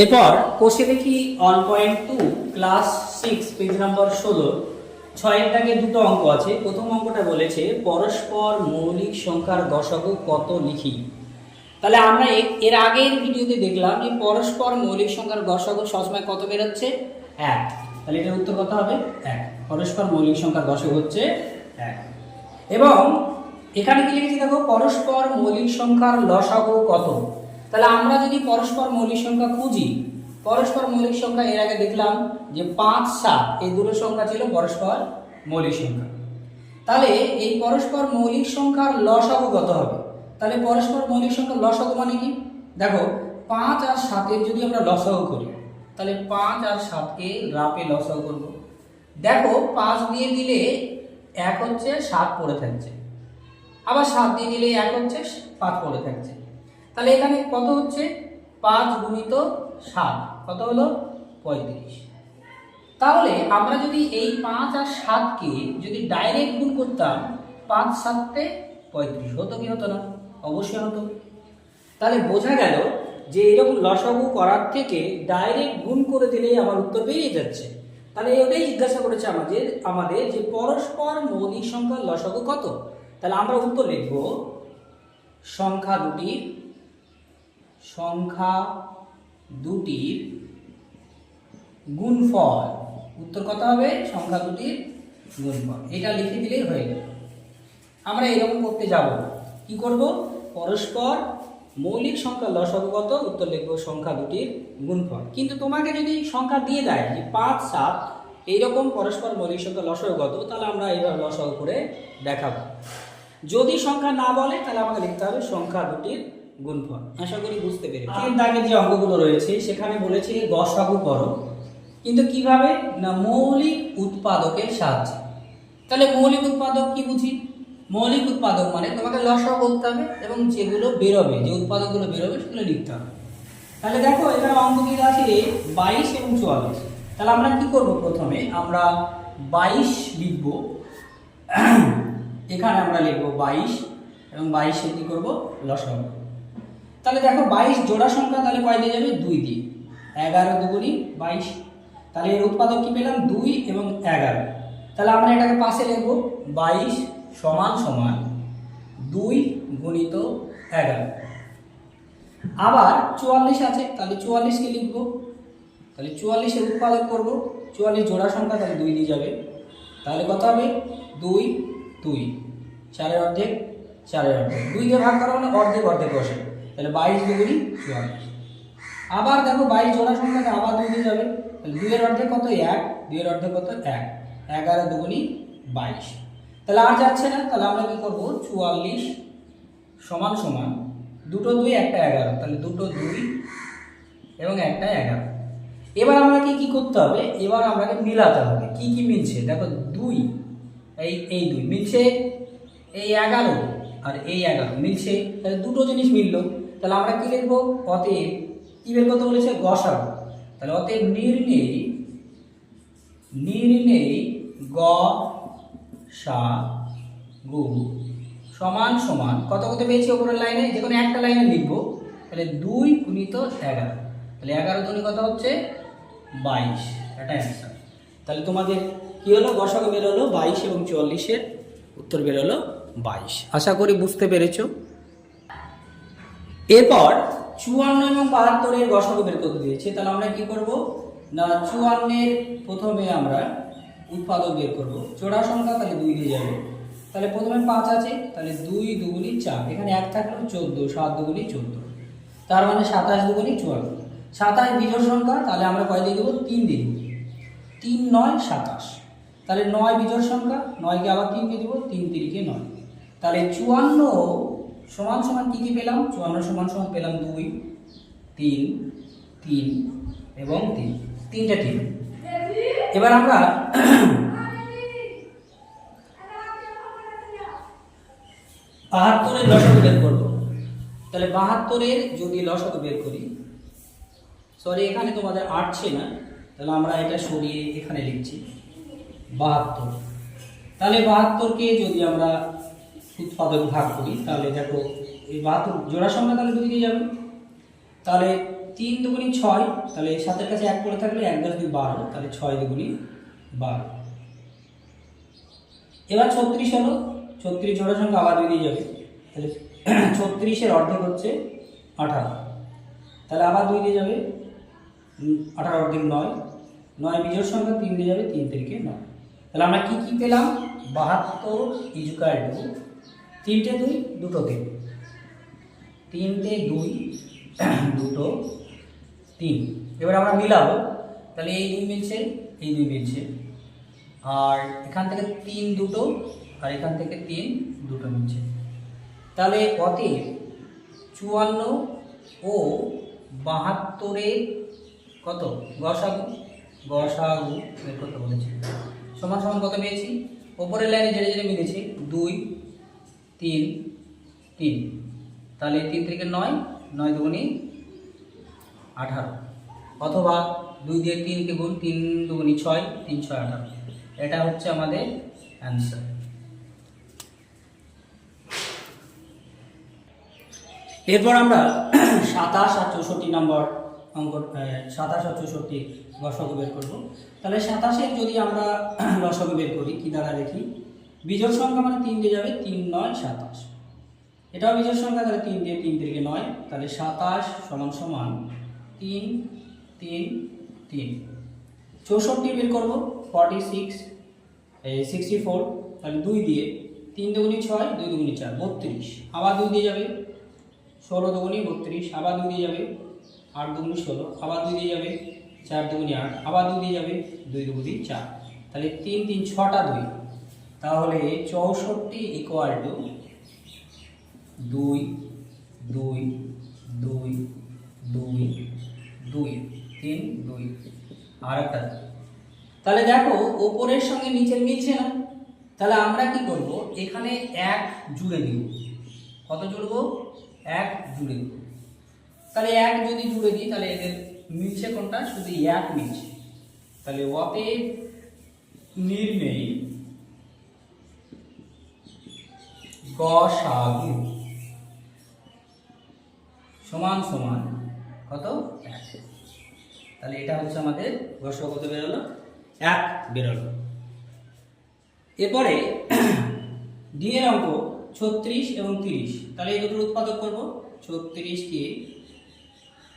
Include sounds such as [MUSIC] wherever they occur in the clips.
এরপর কোষে দেখি one point two class six page number ষোলো। ছয়ের দাগে দুটো অঙ্ক আছে। প্রথম অঙ্কটা বলেছে, পরস্পর মৌলিক সংখ্যার দশক কত লিখি? তাহলে আমরা এর আগের ভিডিওতে দেখলাম যে পরস্পর মৌলিক সংখ্যার দশক সবসময় কত বেরোচ্ছে? এক। তাহলে এটার উত্তর কত হবে? এক। পরস্পর মৌলিক সংখ্যার দশক হচ্ছে এক। এবং এখানে কি লিখেছি দেখো, পরস্পর মৌলিক সংখ্যার লসাগু কত? তাহলে আমরা যদি পরস্পর মৌলিক সংখ্যা খুঁজি, পরস্পর মৌলিক সংখ্যা এর আগে দেখলাম যে পাঁচ, সাত, এই দুটো সংখ্যা ছিল পরস্পর মৌলিক সংখ্যা। তাহলে এই পরস্পর মৌলিক সংখ্যার লসাগু কত হবে? তাহলে পরস্পর মৌলিক সংখ্যার লসাগু মানে কি? দেখো, পাঁচ আর সাতের যদি আমরা লসাগু করি, তাহলে পাঁচ আর সাতকে রাপে লসাগু করব। দেখো, পাঁচ দিয়ে দিলে এক হচ্ছে সাত পড়ে থাকছে। আবার সাত দিয়ে দিলে এক হচ্ছে পাঁচ পড়ে থাকছে। তাহলে এখানে কত হচ্ছে? পাঁচ গুণিত সাত। কত হলো? পঁয়ত্রিশ। তাহলে আমরা যদি এই পাঁচ আর সাতকে যদি ডাইরেক্ট গুণ করতাম, পাঁচ সাততে পঁয়ত্রিশ হতো কি হতো না? অবশ্যই হতো। তাহলে বোঝা গেল যে এরকম লসাগু করার থেকে ডাইরেক্ট গুণ করে দিলেই আমার উত্তর বেরিয়ে যাচ্ছে। তাহলে ওটাই জিজ্ঞাসা করেছে আমাদের আমাদের যে পরস্পর মৌলিক সংখ্যার লসাগু কত? তাহলে আমরা উত্তর লিখব, সংখ্যা দুটির সংখ্যা দুটির গুণফল। উত্তর কত হবে? সংখ্যা দুটির গুণফল। এটা লিখে দিলেই হয়ে যাবে আমরা এরকম করতে যাব। কি করব? পরস্পর মৌলিক সংখ্যা লসাগু কত? উত্তর লিখব সংখ্যা দুটির গুণফল। কিন্তু তোমাকে যদি সংখ্যা দিয়ে দেয় যে পাঁচ, সাত, এইরকম পরস্পর মৌলিক সংখ্যা লসাগু কত? তাহলে আমরা এইভাবে লসাগু করে দেখাবো। যদি সংখ্যা না বলে, তাহলে আমাকে লিখতে হবে সংখ্যা দুটির গুণফল। আশা করি বুঝতে পেরে তিন দাগের যে অঙ্কগুলো রয়েছে, সেখানে বলেছে গসাগু করো। কিন্তু কীভাবে? না, মৌলিক উৎপাদকের সাহায্যে। তাহলে মৌলিক উৎপাদক কি বুঝি? মৌলিক উৎপাদক মানে তোমাকে লসাগু করতে হবে এবং যেগুলো বেরোবে, যে উৎপাদকগুলো বেরোবে, সেগুলো লিখতে হবে। তাহলে দেখো, এখানে অঙ্ক দিয়ে আছে বাইশ এবং চুয়াল্লিশ। তাহলে আমরা কি করব প্রথমে? আমরা বাইশ লিখব। এখানে আমরা লিখব বাইশ এবং বাইশে কি করব? লসাগু তাহলে দেখো বাইশ জোড়া সংখ্যা, তাহলে কয় দিয়ে যাবে? দুই দিয়ে। এগারো দুগুণি বাইশ। তাহলে এর উৎপাদক কি পেলাম? দুই এবং এগারো। তাহলে আমরা এটাকে পাশে লিখব, বাইশ সমান সমান দুই গুণিত এগারো। আবার চুয়াল্লিশ আছে, তাহলে চুয়াল্লিশকে লিখব? তাহলে চুয়াল্লিশের উৎপাদক করব। চুয়াল্লিশ জোড়া সংখ্যা, তাহলে দুই দিয়ে যাবে। তাহলে কত হবে? দুই দুই। চারের অর্ধেক চারের অর্ধেক। দুই দিয়ে ভাগ করা মানে অর্ধেক অর্ধেক বসে। তাহলে বাইশ দুগুণি চুয়াল্লিশ আবার দেখো বাইশ জোড়া সংখ্যাতে আবার দুই দিয়ে যাবে। তাহলে দুইয়ের অর্ধেক কত? এক। দুইয়ের অর্ধেক কত? এক। এগারো দুগুণি বাইশ। তাহলে আর যাচ্ছে না। তাহলে আমরা কি করব? চুয়াল্লিশ সমান সমান দুটো দুই একটা এগারো। তাহলে দুটো দুই এবং একটা এগারো। এবার আমাকে কি করতে হবে? এবার আমাকে মিলাতে হবে। কি কি মিলছে? দেখো দুই। এই এই দুই। মিলছে এই এগারো আর এই এগারো। মিলছে? তাহলে দুটো জিনিস মিললো। তাহলে আমরা কি লিখব? অতএব, কি বের করতে বলেছে? গসাগু তাহলে অতএব নির্ণয় নির্ণয় গ সা গু সমান সমান কত কত পেয়েছি ওপরের লাইনে? যে কোনো একটা লাইনে লিখব। তাহলে দুই গুণিত এগারো। তাহলে এগারো দুনি কত হচ্ছে? বাইশ। এটা অ্যান্সার তাহলে তোমাদের কী হলো? দশকে বেরোলো বাইশ এবং চুয়াল্লিশের উত্তর বেরোলো বাইশ। আশা করি বুঝতে পেরেছ। এরপর চুয়ান্ন এবং বাহাত্তরের দশকে বের করতে দিয়েছে, তাহলে আমরা কি করব? না, চুয়ান্নের প্রথমে আমরা উৎপাদক বের করব। জোড়া সংখ্যা তাহলে দুই দিয়ে যাবে। তাহলে প্রথমে পাঁচ আছে, তাহলে দুই দুগুণি চার। এখানে এক থাকল চোদ্দ, সাত দুগুণি চোদ্দ। তার মানে সাতাশ দুগুণি চুয়ান্ন। সাতাশ বিজোড় সংখ্যা, তাহলে আমরা কয় দিয়ে দেবো? তিন দেবো। তিন নয়, সাতাশ। তাহলে নয় বিজোড় সংখ্যা, নয়কে আবার তিনকে দেবো, তিন তিরিকে নয়। তাহলে চুয়ান্ন সমান সমান কী কী পেলাম? চুয়ান্ন সমান সমান পেলাম দুই, তিন তিন এবং তিন। তিনটা তিন এবার আমরা বাহাত্তরের লসাগু বের করব। তাহলে বাহাত্তরের যদি লসাগু বের করি সরি এখানে তোমাদের আটছে না, তাহলে আমরা এটা সরিয়ে এখানে লিখছি বাহাত্তর। তাহলে বাহাত্তরকে যদি আমরা উৎপাদক ভাগ করি, তাহলে দেখো এই বাহাত্তর, জোড়া সংখ্যা তাহলে দুই দিয়ে যাবে। তাহলে তিন দুগুণি ছয়, তাহলে সাতের কাছে এক করে থাকলে এক দশ দুই বারো তাহলে ছয় দুগুণি বারো। এবার ছত্রিশ হলো, ছত্রিশ জোড়া সংখ্যা আবার বেরিয়ে যাবে, তাহলে [CLEARS THROAT] ছত্রিশের অর্ধেক হচ্ছে আঠারো। তাহলে আবার দুই দিয়ে যাবে আঠারো অর্ধেক নয় নয় বিজোড় সংখ্যা, তিন দিয়ে যাবে তিন থেকে নয়। তাহলে আমরা কী কী পেলাম? বাহাত্তর ইজুকাল টু তিনটে দুই দুটো তিন তিনটে দুই, দুটো তিন। এবার আমরা মিলাবো। তাহলে এই দুই মিলছে, এই দুই মিলছে। আর এখান থেকে তিন দুটো, আর এখান থেকে তিন দুটো মিলছে। তাহলে অতএব চুয়ান্ন ও বাহাত্তরে কত? গসাগু। গসাগু বের করতে বলেছি। সমান সমান কত পেয়েছি? ওপরের লাইনে যেটা যেটা মিলেছে দুই তিন তিন। তাহলে তিন থেকে নয় নয় দুগুণি আঠারো। অথবা দুই দিয়ে তিনকে গুণ তিন দুগুণি ছয়, তিন ছয় আঠারো। এটা হচ্ছে আমাদের অ্যান্সার এরপর আমরা সাতাশ আর চৌষট্টি নম্বর অঙ্ক সাতাশ আর চৌষট্টি লসগু বের করব। তাহলে সাতাশের যদি আমরা লসগু বের করি, কি দ্বারা দেখি? বিজোড় সংখ্যা মানে তিন দিয়ে যাবে তিন, নয়, সাতাশ। এটাও বিজোড় সংখ্যা, তাহলে তিন দিয়ে তিন থেকে নয়, তাহলে সাতাশ সমান সমান তিন তিন তিন। চৌষট্টি বের করব ফর্টি সিক্স সিক্সটি ফোর তাহলে দুই দিয়ে তিন দুগুণি ছয়, দুই দুগুণি চার, বত্রিশ। আবার দুই দিয়ে যাবে ষোলো দুগুণি বত্রিশ, আবার দুই দিয়ে যাবে আট দুগুণি ষোলো, আবার দুই দিয়ে যাবে চার দুগুণি আট, আবার দুই দিয়ে যাবে দুই দুগুণি চার। তাহলে তিন তিন, ছটা দুই। তাহলে চৌষট্টি ইকুয়াল টু দুই দুই দুই দুই দুই, তিন, দুই। আর একটা তাহলে দেখো, ওপরের সঙ্গে নিচের মিলছে না। তাহলে আমরা কি করব? এখানে এক জুড়ে দিব কত জুড়ব? এক জুড়ে দিব তাহলে এক যদি জুড়ে দিই, তাহলে এদের মিলছে কোনটা? শুধু এক মিলছে। তাহলে অতএব নির্ণয় গসাগু সমান সমান কত? এক। তাহলে এটা হচ্ছে আমাদের গসাগু কত বেরোলো? এক বেরোলো। এরপরে [CLEARS THROAT] ডি এর অঙ্ক ছত্রিশ এবং তিরিশ। তাহলে এই দুটোর উৎপাদক করব। ছত্রিশকে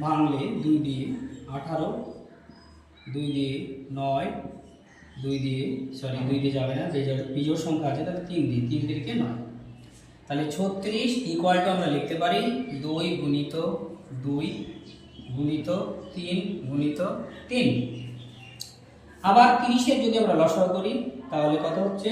ভাঙলে দুই দিয়ে আঠারো, দুই দিয়ে নয়, দুই দিয়ে, সরি, দুই দিয়ে যাবে না বিজোড় বিজোড় সংখ্যা আছে, তাহলে তিন দিয়ে, তিন দিকে নয়? তাহলে ছত্রিশ ইকুয়াল টু আমরা লিখতে পারি দুই গুণিত দুই গুণিত তিন গুণিত তিন। আবার তিরিশের যদি আমরা লসাগু করি, তাহলে কত হচ্ছে?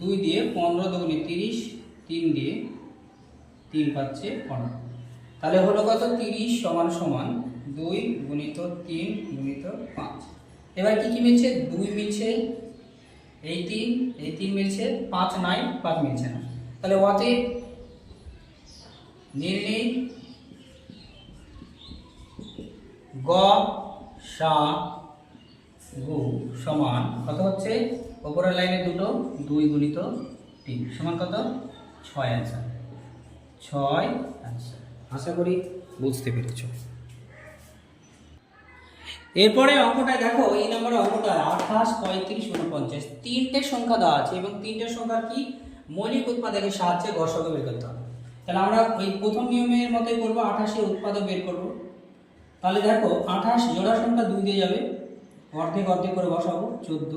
দুই দিয়ে পনেরো দুগুণে তিরিশ, তিন দিয়ে তিন পাচ্ছে পনেরো। তাহলে হলো কত? তিরিশ সমান সমান দুই গুণিত তিন গুণিত পাঁচ। এবার কি কি মিলছে? দুই মিলছে এই তিন এই তিন মিলছে, পাঁচ নাই পাঁচ মিলছে না। তাহলে ওয়াতে নির্ণয় গ সা গু সমান কত হচ্ছে? ওপরের লাইনে দুটো, দুই গুণিত তিন, সমান কত? ছয় অ্যান্সার ছয় অ্যান্সার আশা করি বুঝতে পেরেছ। এরপরে অঙ্কটা দেখো এই নম্বরে অঙ্কটা আঠাশ পঁয়ত্রিশ উনপঞ্চাশ তিনটে সংখ্যা দেওয়া আছে এবং তিনটে সংখ্যা কি? মৌলিক উৎপাদকের সাহায্যে গসক বের করতে হবে। তাহলে আমরা ওই প্রথম নিয়মের মতোই করব আঠাশের উৎপাদক বের করব। তাহলে দেখো আঠাশ জোড়া সংখ্যা দুই দিয়ে যাবে। অর্ধেক অর্ধেক করে বসাবো চোদ্দ।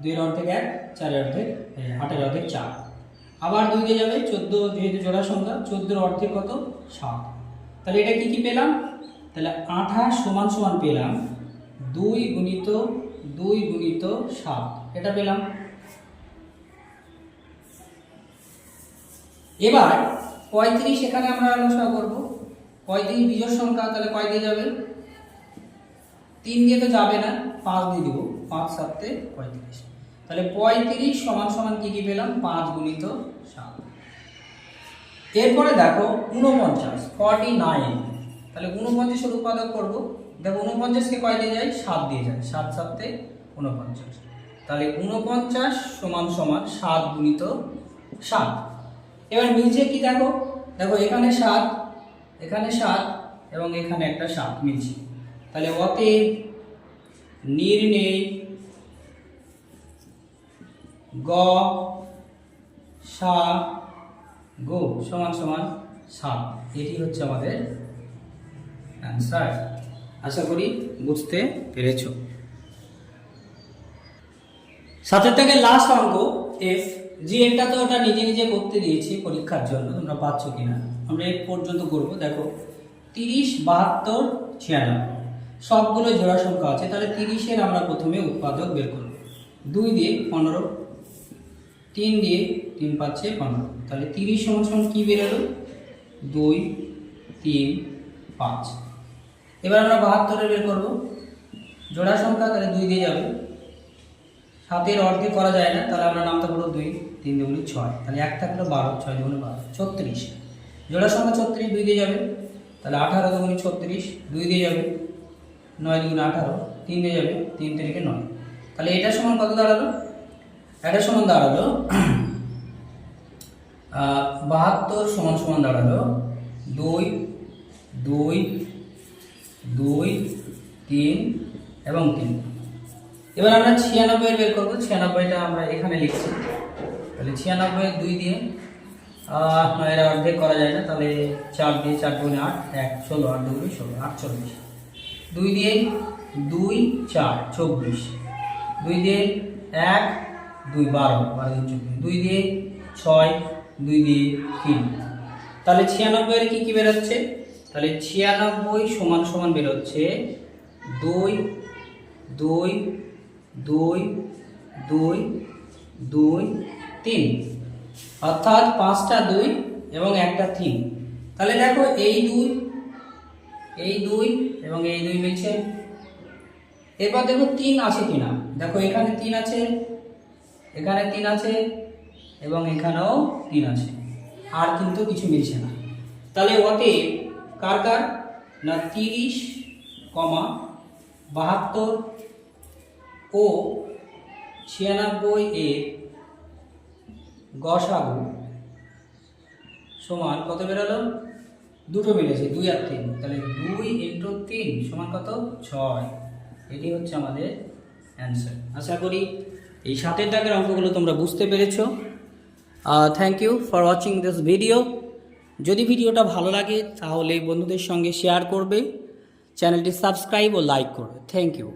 দুইয়ের অর্ধেক এক চারের অর্ধেক এ, আটের অর্ধেক চার। আবার দুই দিয়ে যাবে চোদ্দ যেহেতু জোড়া সংখ্যা চোদ্দোর অর্ধেক কত? সাত। তাহলে এটা কি কি পেলাম? তাহলে আঠাশ সমান সমান পেলাম দুই গুণিত দুই গুণিত সাত। এটা পেলাম। এবার পঁয়ত্রিশ এখানে আমরা আলোচনা করব। পঁয়ত্রিশ বিজোড় সংখ্যা তাহলে কয় দিয়ে যাবে? তিন দিয়ে তো যাবে না, পাঁচ দিয়ে দিব। পাঁচ সাতে পঁয়ত্রিশ। তাহলে পঁয়ত্রিশ সমান সমান কি কি পেলাম? পাঁচ গুণিত সাত। এরপরে দেখো উনপঞ্চাশ ফর্টি নাইন তাহলে উনপঞ্চাশের উৎপাদক করব। দেখো উনপঞ্চাশকে কয় দিয়ে যায়? সাত দিয়ে যায়। সাত সাতে উনপঞ্চাশ তাহলে উনপঞ্চাশ সমান সমান সাত গুণিত সাত। এবার নিচে কি দেখো? দেখো এখানে সাত এখানে সাত এবং এখানে একটা সাত মিলছে। তাহলে অতএব নির্ণয় গ সা গো সমান সমান সাত। এটি হচ্ছে আমাদের অ্যান্সার আশা করি বুঝতে পেরেছ। সাতের থেকে লাস্ট অঙ্ক এফ জি এটা তো ওটা নিজে নিজে করতে দিয়েছি পরীক্ষার জন্য, তোমরা পাচ্ছ কিনা। আমরা এফ পর্যন্ত করব, দেখো। তিরিশ, বাহাত্তর, ছিয়ানব্বই। সবগুলো জোড়া সংখ্যা আছে, তাহলে তিরিশের আমরা প্রথমে উৎপাদক বের করব। দুই দিয়ে পনেরো, তিন দিয়ে তিন পাচ্ছে পনেরো। তাহলে তিরিশ সমান কী বেরোলো দুই, তিন, পাঁচ। এবার আমরা বাহাত্তরের বের করব। জোড়া সংখ্যা তাহলে দুই দিয়ে যাবে। সাতের অর্ধেক করা যায় না, তাহলে আমরা নামতে পারব দুই, তিন দুগুলি ছয়। তাহলে এক থাকল বারো, ছয় দুগুণে বারো, ছত্রিশ। জোড়া সংখ্যা ছত্রিশ, দুই দিয়ে যাবে। তাহলে আঠারো দুগুণি ছত্রিশ, দুই দিয়ে যাবে। নয় দুগুণে আঠারো, তিন দিয়ে যাবে, তিন তারিখে নয়। তাহলে এটা সমান কত দাঁড়াল? এটা সমান দাঁড়াল বাহাত্তর সমান সমান দাঁড়াল। দুই দুই দুই, তিন এবং তিন। এবার আমরা ছিয়ানব্বই বের করব। ছিয়ানব্বইটা আমরা এখানে লিখছি। তাহলে ছিয়ানব্বই দুই দিয়ে নয়ের অর্ধেক করা যায় না। তাহলে চার দিয়ে চার দুগুণে আট, এক, ষোলো, আট দুগুণে ষোলো আটচল্লিশ দুই দিয়ে দুই, চার, চব্বিশ। দুই দিয়ে এক, দুই, বারো বারো দিন চব্বিশ। দুই দিয়ে ছয়, দুই দিয়ে তিন। তাহলে ছিয়ানব্বই এর কী কি বেরোচ্ছে তাহলে ছিয়ানব্বই সমান সমান বেরোচ্ছে দুই দুই দুই দুই দুই, তিন। অর্থাৎ পাঁচটা দুই এবং একটা তিন। তাহলে দেখো এই দুই এই দুই এবং এই দুই মিলছে। এরপর দেখো তিন আছে কিনা? দেখো এখানে তিন আছে, এখানে তিন আছে এবং এখানেও তিন আছে। আর কিন্তু কিছু মিলছে না। তাহলে ওতে কার কার? না তিরিশ, কমা, বাহাত্তর ও ছিয়ানব্বই এর গসাগু সমান কত বেরোলো? দুটো মিলেছে, দুই আর তিন। তাহলে দুই ইন্টু তিন সমান কত? ছয়। এটি হচ্ছে আমাদের অ্যান্সার। আশা করি এই সাতের দাগের অঙ্কগুলো তোমরা বুঝতে পেরেছ। Thank you for watching this video যদি ভিডিওটা ভালো লাগে তাহলে বন্ধুদের সঙ্গে শেয়ার করবে, চ্যানেলটি সাবস্ক্রাইব ও লাইক করবে। Thank you